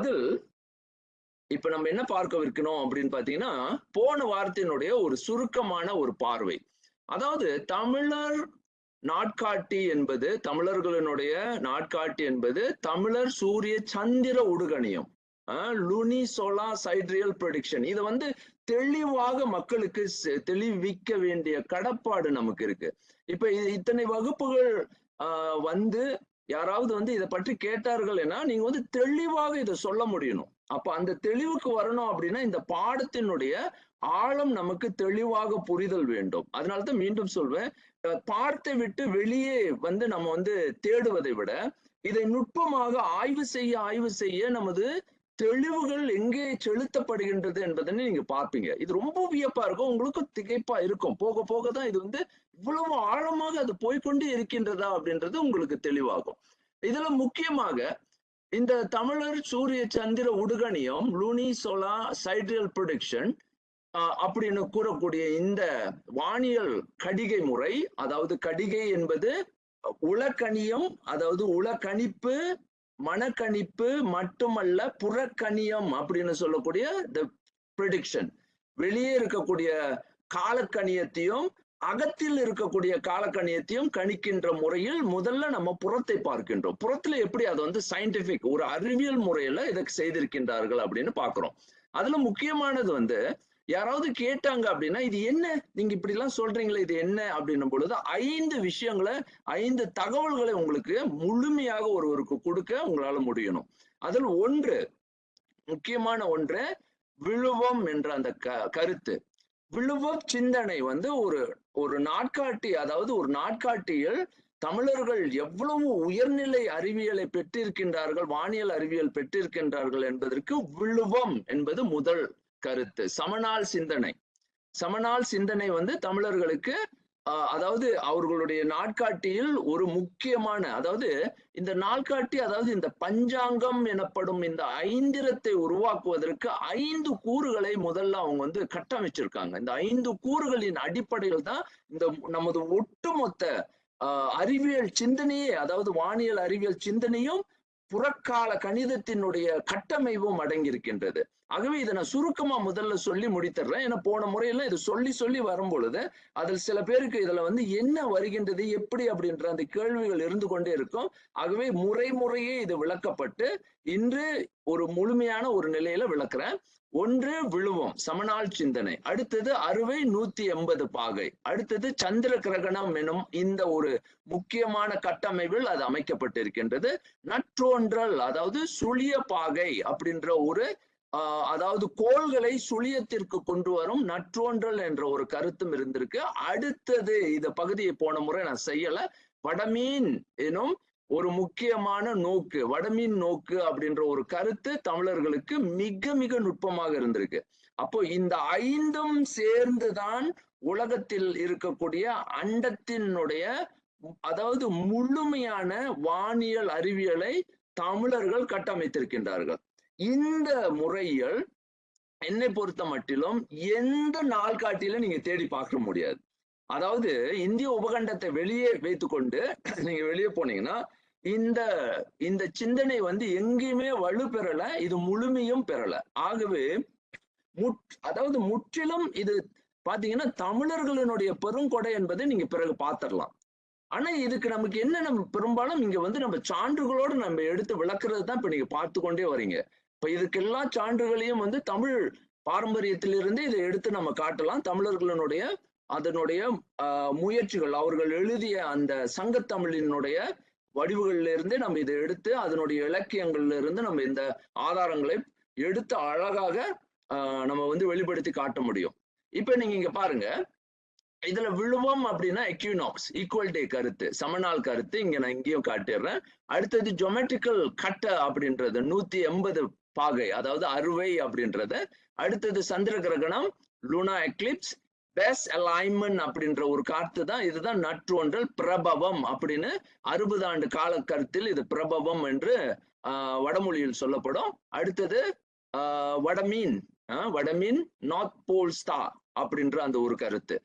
அதில் இப்ப நம்ம என்ன பார்க்கவிருக்கணும் அப்படின்னு பாத்தீங்கன்னா போன வாரத்தினுடைய ஒரு சுருக்கமான ஒரு பார்வை. அதாவது தமிழர் நாட்காட்டி என்பது தமிழர்களினுடைய நாட்காட்டி என்பது தமிழர் சூரிய சந்திர உடுகணியம் லுனி சோலா சைட்ரியல் ப்ரொடிக்ஷன். இதை வந்து தெளிவாக மக்களுக்கு தெளிவிக்க வேண்டிய கடப்பாடு நமக்கு இருக்கு. இப்ப இத்தனை வகுப்புகள் ஆஹ், வந்து யாராவது வந்து இதை பற்றி கேட்டார்கள் என்னா நீங்க வந்து தெளிவாக இதை சொல்ல முடியணும். அப்ப அந்த தெளிவுக்கு வரணும் அப்படின்னா இந்த பாடத்தினுடைய ஆழம் நமக்கு தெளிவாக புரிதல் வேண்டும். அதனாலதான் மீண்டும் சொல்வேன் பார்த்து விட்டு வெளியே வந்து நம்ம வந்து தேடுவதை விட இதை நுட்பமாக ஆய்வு செய்ய ஆய்வு செய்ய நமது தெளிவுகள் எங்கே செலுத்தப்படுகின்றது என்பதை நீங்க பார்ப்பீங்க. இது ரொம்ப வியப்பா இருக்கும். உங்களுக்கும் திகைப்பா இருக்கும். போக போக தான் இது வந்து இவ்வளவு ஆழமாக அது போய்க்கொண்டே இருக்கின்றதா அப்படின்றது உங்களுக்கு தெளிவாகும். இதுல முக்கியமாக இந்த தமிழர் சூரிய சந்திர உடுகணியம் லூனி சோலா சைட்ரியல் ப்ரொடிக்ஷன் அப்படின்னு கூறக்கூடிய இந்த வானியல் கடிகை முறை அதாவது கடிகை என்பது உலக்கணியம் அதாவது உலக்கணிப்பு மனக்கணிப்பு மட்டுமல்ல புறக்கணியம் அப்படின்னு சொல்லக்கூடிய த ப்ரிடிக்ஷன் வெளியே இருக்கக்கூடிய காலக்கணியத்தையும் அகத்தில் இருக்கக்கூடிய காலக்கணியத்தையும் கணிக்கின்ற முறையில் முதல்ல நம்ம புறத்தை பார்க்கின்றோம். புறத்துல எப்படி அது வந்து சயின்டிபிக் ஒரு அறிவியல் முறையில இதை செய்திருக்கின்றார்கள் அப்படின்னு பாக்குறோம் அதுல முக்கியமானது வந்து யாராவது கேட்டாங்க அப்படின்னா இது என்ன? நீங்க இப்படி எல்லாம் சொல்றீங்களே இது என்ன? அப்படின்னும் பொழுது ஐந்து விஷயங்களை ஐந்து தகவல்களை உங்களுக்கு முழுமையாக ஒருவருக்கு கொடுக்க உங்களால முடியணும். அதில் ஒன்று முக்கியமான ஒன்று விழுவம் என்ற அந்த க கருத்து. விழுவ சிந்தனை வந்து ஒரு ஒரு நாட்காட்டி அதாவது ஒரு நாட்காட்டியில் தமிழர்கள் எவ்வளவு உயர்நிலை அறிவியலை பெற்றிருக்கின்றார்கள் வானியல் அறிவியல் பெற்றிருக்கின்றார்கள் என்பதற்கு விழுவம் என்பது முதல். கருத்து. சமநாள் சிந்தனை. சமநாள் சிந்தனை வந்து தமிழர்களுக்கு அதாவது அவர்களுடைய நாட்காட்டியில் ஒரு முக்கியமான அதாவது இந்த நாட்காட்டி அதாவது இந்த பஞ்சாங்கம் எனப்படும் இந்த ஐந்திரத்தை உருவாக்குவதற்கு ஐந்து கூறுகளை முதல்ல அவங்க வந்து கட்டமைச்சிருக்காங்க. இந்த ஐந்து கூறுகளின் அடிப்படையில் தான் இந்த நமது ஒட்டுமொத்த ஆஹ், அறிவியல் சிந்தனையே அதாவது வானியல் அறிவியல் சிந்தனையும் புறக்கால கணிதத்தினுடைய கட்டமைப்பும் அடங்கியிருக்கின்றது. ஆகவே இதை நான் சுருக்கமா முதல்ல சொல்லி முடித்தர்றேன். ஏன்னா போன முறையெல்லாம் இது சொல்லி சொல்லி வரும் பொழுது அதில் சில பேருக்கு இதுல வந்து என்ன வருகின்றது எப்படி அப்படின்ற அந்த கேள்விகள் இருந்து கொண்டே இருக்கும். ஆகவே முறை முறையே இது விளக்கப்பட்டு இன்று ஒரு முழுமையான ஒரு நிலையில விளக்குறேன். ஒன்று விழுவம் சமநாள் சிந்தனை. அடுத்தது அறுவை நூத்தி எண்பது பாகை. அடுத்தது சந்திர கிரகணம் எனும் இந்த ஒரு முக்கியமான கட்டமைப்பில் அது அமைக்கப்பட்டிருக்கின்றது. நற்றோன்றல் அதாவது சுழிய பாகை அப்படின்ற ஒரு அதாவது கோள்களை சுழியத்திற்கு கொண்டு வரும் நற்றோன்றல் என்ற ஒரு கருத்தும் இருந்திருக்கு. அடுத்தது இந்த பகுதியை போன முறை நான் செய்யல. வடமீன் எனும் ஒரு முக்கியமான நோக்கு வடமீன் நோக்கு அப்படின்ற ஒரு கருத்து தமிழர்களுக்கு மிக மிக நுட்பமாக இருந்திருக்கு. அப்போ இந்த ஐந்தும் சேர்ந்துதான் உலகத்தில் இருக்கக்கூடிய அண்டத்தினுடைய அதாவது முழுமையான வானியல் அறிவியலை தமிழர்கள் கட்டமைத்திருக்கின்றார்கள். இந்த முறையில் என்னை பொறுத்த மட்டிலும் எந்த நாள்காட்டியிலும் நீங்க தேடி பார்க்க முடியாது. அதாவது இந்திய உபகண்டத்தை வெளியே வைத்துக்கொண்டு நீங்க வெளியே போனீங்கன்னா இந்த இந்த சிந்தனை வந்து எங்கேயுமே வலு பெறல இது முழுமையும் பெறல. ஆகவே முற் அதாவது முற்றிலும் இது பாத்தீங்கன்னா தமிழர்களினுடைய பெருங்கொடை என்பதை நீங்க பிறகு பார்த்துடலாம் ஆனா இதுக்கு நமக்கு என்ன நம்ம பெரும்பாலும் இங்க வந்து நம்ம சான்றுகளோடு நம்ம எடுத்து விளக்குறது தான் இப்ப நீங்க பார்த்து கொண்டே வரீங்க இப்ப இதுக்கெல்லாம் சான்றுகளையும் வந்து தமிழ் பாரம்பரியத்திலிருந்து இதை எடுத்து நம்ம காட்டலாம். தமிழர்களினுடைய அதனுடைய ஆஹ், முயற்சிகள் அவர்கள் எழுதிய அந்த சங்கத்தமிழினுடைய வடிவுகள்ல இருந்து நம்ம இதை எடுத்து அதனுடைய இலக்கியங்கள்ல இருந்து நம்ம இந்த ஆதாரங்களை எடுத்து அழகாக ஆஹ், நம்ம வந்து வெளிப்படுத்தி காட்ட முடியும். இப்ப நீங்க இங்க பாருங்க. இதுல விழுவம் அப்படின்னா எக்யூனாக்ஸ் ஈக்குவல் டே கருத்து சமநாள் கருத்து. இங்க நான் இங்கேயும் காட்டிடுறேன். அடுத்தது ஜொமெட்ரிக்கல் கட்ட அப்படின்றது நூத்தி எண்பது பாகை அதாவது அறுவை அப்படின்றது. அடுத்தது சந்திர கிரகணம் லூனா எக்லிப்ஸ் பெஸ் அலைன்மெண்ட் அப்படின்ற ஒரு காத்து தான். இதுதான் நற்றோன்றல் பிரபவம் அப்படின்னு அறுபது ஆண்டு கால கருத்தில் இது பிரபவம் என்று ஆஹ், வடமொழியில் சொல்லப்படும். அடுத்தது ஆஹ், வடமீன் ஆஹ், வடமீன் நார்த் போல் ஸ்டார் அப்படின்ற அந்த ஒரு கருத்து.